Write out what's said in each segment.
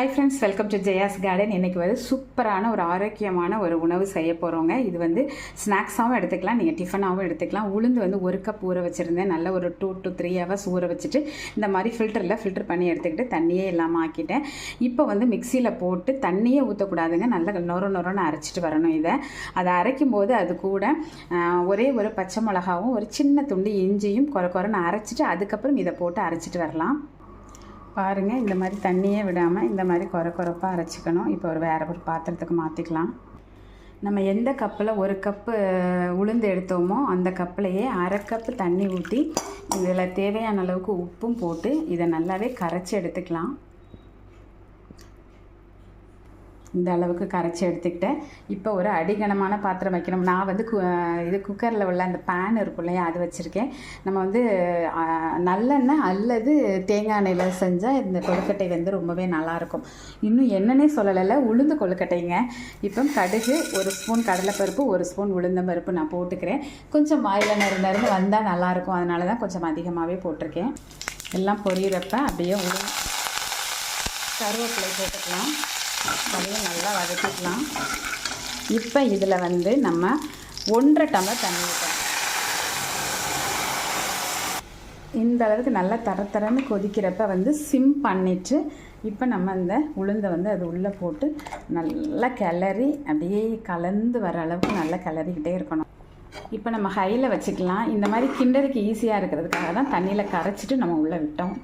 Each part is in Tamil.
Hi friends welcome to Jaya's garden இன்றைக்கி வந்து சூப்பரான ஒரு ஆரோக்கியமான ஒரு உணவு செய்ய போகிறோங்க இது வந்து ஸ்நாக்ஸாகவும் எடுத்துக்கலாம் நீங்கள் டிஃபனாகவும் எடுத்துக்கலாம். உளுந்து வந்து ஒரு கப் ஊற வச்சுருந்தேன். நல்ல ஒரு டூ டு த்ரீ ஹவர்ஸ் ஊற வச்சுட்டு இந்த மாதிரி ஃபில்டரில் ஃபில்டர் பண்ணி எடுத்துக்கிட்டு தண்ணியே இல்லாமல் ஆக்கிட்டேன். இப்போ வந்து மிக்சியில் போட்டு தண்ணியே ஊற்றக்கூடாதுங்க நல்லா நொர நொரன்னு அரைச்சிட்டு வரணும் இதை. அதை அரைக்கும் போது அது கூட ஒரே ஒரு பச்சை மிளகாவும் ஒரு சின்ன துண்டு இஞ்சியும் குறை குறைன்னு அரைச்சிட்டு அதுக்கப்புறம் இதை போட்டு அரைச்சிட்டு வரலாம். பாருங்கள் இந்த மாதிரி தண்ணியே விடாமல் இந்த மாதிரி குறை குறைப்பாக அரைச்சிக்கணும். இப்போ ஒரு வேறு ஒரு பாத்திரத்துக்கு மாற்றிக்கலாம் நம்ம எந்த கப்பில் ஒரு கப்பு உளுந்து எடுத்தோமோ அந்த கப்புலையே அரை கப்பு தண்ணி ஊற்றி இதில் தேவையான அளவுக்கு உப்பும் போட்டு இதை நல்லாவே கரைச்சி எடுத்துக்கலாம். இந்த அளவுக்கு கரைச்சி எடுத்துக்கிட்டேன். இப்போ ஒரு அடிகனமான பாத்திரம் வைக்கணும். நான் வந்து கு இது குக்கரில் உள்ள அந்த பேன் இருக்கும் இல்லையா அது வச்சுருக்கேன். நம்ம வந்து நல்லெண்ணெய் அல்லது தேங்காய் எண்ணெயில் செஞ்சால் இந்த கொழுக்கட்டை வந்து ரொம்பவே நல்லாயிருக்கும். இன்னும் என்னன்னே சொல்லலைல்ல உளுந்து கொழுக்கட்டைங்க. இப்போ கடுகு ஒரு ஸ்பூன் கடலைப்பருப்பு ஒரு ஸ்பூன் உளுந்தம் பருப்பு நான் போட்டுக்கிறேன். கொஞ்சம் வாயில் நறு நறுன்னு வந்தால் நல்லாயிருக்கும். அதனால தான் கொஞ்சம் அதிகமாகவே போட்டிருக்கேன். எல்லாம் பொரியிறப்ப அப்படியே உளுந்து கருவேப்பிலை போட்டுக்கலாம். அதையும் நல்லா வதக்கிக்கலாம். இப்போ இதில் வந்து நம்ம ஒன்றரை டம்ளர் தண்ணி ஊற்றணும் இந்த அளவுக்கு நல்லா தர தரன்னு கொதிக்கிறப்ப வந்து சிம் பண்ணிட்டு இப்போ நம்ம அந்த உளுந்தை வந்து அது உள்ளே போட்டு நல்லா கிளறி அப்படியே கலந்து வர அளவுக்கு நல்லா கிளறிக்கிட்டே இருக்கணும். இப்போ நம்ம ஹையில் வச்சுக்கலாம். இந்த மாதிரி கிண்டருக்கு ஈஸியாக இருக்கிறதுக்காக தான் தண்ணியில் கரைச்சிட்டு நம்ம உள்ளே விட்டோம்.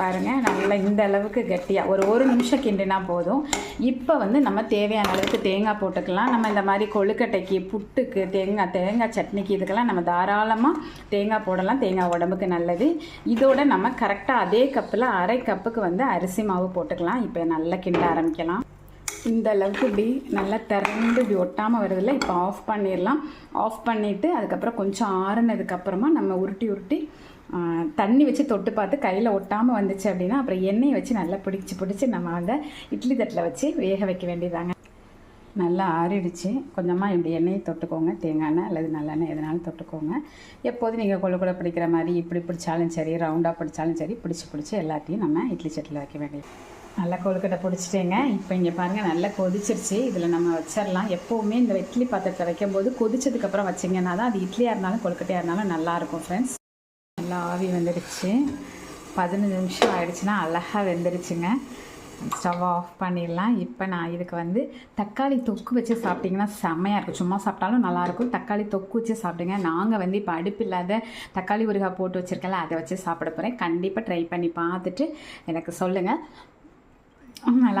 பாருங்கள் நல்லா இந்த அளவுக்கு கட்டியாக ஒரு ஒரு நிமிஷம் கிண்டினா போதும். இப்போ வந்து நம்ம தேவையான அளவுக்கு தேங்காய் போட்டுக்கலாம். நம்ம இந்த மாதிரி கொழுக்கட்டைக்கு புட்டுக்கு தேங்காய் தேங்காய் சட்னிக்கு இதுக்கெல்லாம் நம்ம தாராளமாக தேங்காய் போடலாம். தேங்காய் உடம்புக்கு நல்லது. இதோட நம்ம கரெக்டாக அதே கப்பில் அரை கப்புக்கு வந்து அரிசி மாவு போட்டுக்கலாம். இப்போ நல்லா கிண்ட ஆரம்பிக்கலாம். இந்த அளவுக்கு இப்படி நல்லா திறந்து இப்படி ஒட்டாமல் வருதில்ல இப்போ ஆஃப் பண்ணிடலாம். ஆஃப் பண்ணிவிட்டு அதுக்கப்புறம் கொஞ்சம் ஆறுனதுக்கப்புறமா நம்ம உருட்டி உருட்டி தண்ணி வச்சு தொட்டு பார்த்து கையில் ஒட்டாமல் வந்துச்சு அப்படின்னா அப்புறம் எண்ணெயை வச்சு நல்லா பிடிச்சி பிடிச்சி நம்ம வந்து இட்லி தட்டில் வச்சு வேக வைக்க வேண்டியதாங்க. நல்லா ஆறிடுச்சு. கொஞ்சமாக இப்படி எண்ணெயை தொட்டுக்கோங்க. தேங்காய் எண்ணெய் அல்லது நல்லெண்ணெய் எதனாலும் தொட்டுக்கோங்க. எப்போதும் நீங்கள் கொழு கூட பிடிக்கிற மாதிரி இப்படி பிடிச்சாலும் சரி ரவுண்டாக பிடிச்சாலும் சரி பிடிச்சி பிடிச்சி எல்லாத்தையும் நம்ம இட்லி சட்டியில் வைக்க வேண்டியது. நல்லா கொழுக்கட்டை பிடிச்சிட்டேங்க. இப்போ இங்கே பாருங்கள் நல்லா கொதிச்சிருச்சு. இதில் நம்ம வச்சிடலாம் எப்போவுமே இந்த இட்லி பாத்திரத்தை வைக்கும்போது கொதிச்சதுக்கப்புறம் வச்சிங்கன்னா தான் அது இட்லியாக இருந்தாலும் கொழுக்கட்டையாக இருந்தாலும் நல்லாயிருக்கும் ஃப்ரெண்ட்ஸ் நல்லா ஆவி வந்துடுச்சு. பதினஞ்சு நிமிஷம் ஆயிடுச்சுன்னா அழகாக வெந்துருச்சுங்க ஸ்டவ் ஆஃப் பண்ணிடலாம். இப்போ நான் இதுக்கு வந்து தக்காளி தொக்கு வச்சு சாப்பிட்டிங்கன்னா செம்மையாக இருக்கும். சும்மா சாப்பிட்டாலும் நல்லாயிருக்கும் தக்காளி தொக்கு வச்சு சாப்பிடுங்க. நாங்கள் வந்து இப்போ அடுப்பு இல்லாத தக்காளி ஊறுகாய் போட்டு வச்சுருக்கல அதை வச்சு சாப்பிட போகிறேன் கண்டிப்பாக ட்ரை பண்ணி பார்த்துட்டு எனக்கு சொல்லுங்கள் நல்லா